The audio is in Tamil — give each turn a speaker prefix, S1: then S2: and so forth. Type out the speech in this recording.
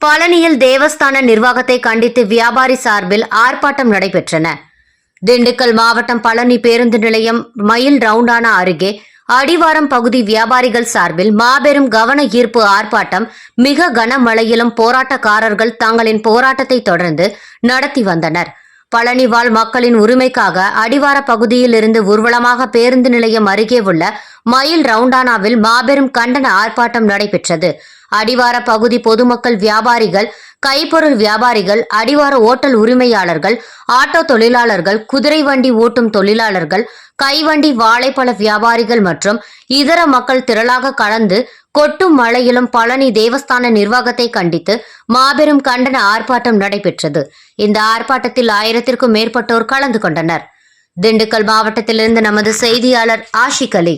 S1: பழனியில் தேவஸ்தான நிர்வாகத்தை கண்டித்து வியாபாரி சார்பில் ஆர்ப்பாட்டம் நடைபெற்றன. திண்டுக்கல் மாவட்டம் பழனி பேருந்து நிலையம் மயில் ரவுண்டானா அருகே அடிவாரம் பகுதி வியாபாரிகள் சார்பில் மாபெரும் கவன ஈர்ப்பு ஆர்ப்பாட்டம் மிக கனமழையிலும் போராட்டக்காரர்கள் தங்களின் போராட்டத்தை தொடர்ந்து நடத்தி வந்தனர். பழனி வாழ் மக்களின் உரிமைக்காக அடிவார பகுதியில் இருந்து ஊர்வலமாக பேருந்து நிலையம் அருகே உள்ள மயில் ரவுண்டானாவில் மாபெரும் கண்டன ஆர்ப்பாட்டம் நடைபெற்றது. அடிவார பகுதி பொதுமக்கள் வியாபாரிகள் கைப்பொருள் வியாபாரிகள் அடிவார ஓட்டல் உரிமையாளர்கள் ஆட்டோ தொழிலாளர்கள் குதிரை வண்டி ஓட்டும் தொழிலாளர்கள் கைவண்டி வாழைப்பழ வியாபாரிகள் மற்றும் இதர மக்கள் திரளாக கலந்து கொட்டும் மழையிலும் பழனி தேவஸ்தான நிர்வாகத்தை கண்டித்து மாபெரும் கண்டன ஆர்ப்பாட்டம் நடைபெற்றது. இந்த ஆர்ப்பாட்டத்தில் ஆயிரத்திற்கும் மேற்பட்டோர் கலந்து கொண்டனர். திண்டுக்கல் மாவட்டத்திலிருந்து நமது செய்தியாளர் ஆஷிக் அலி.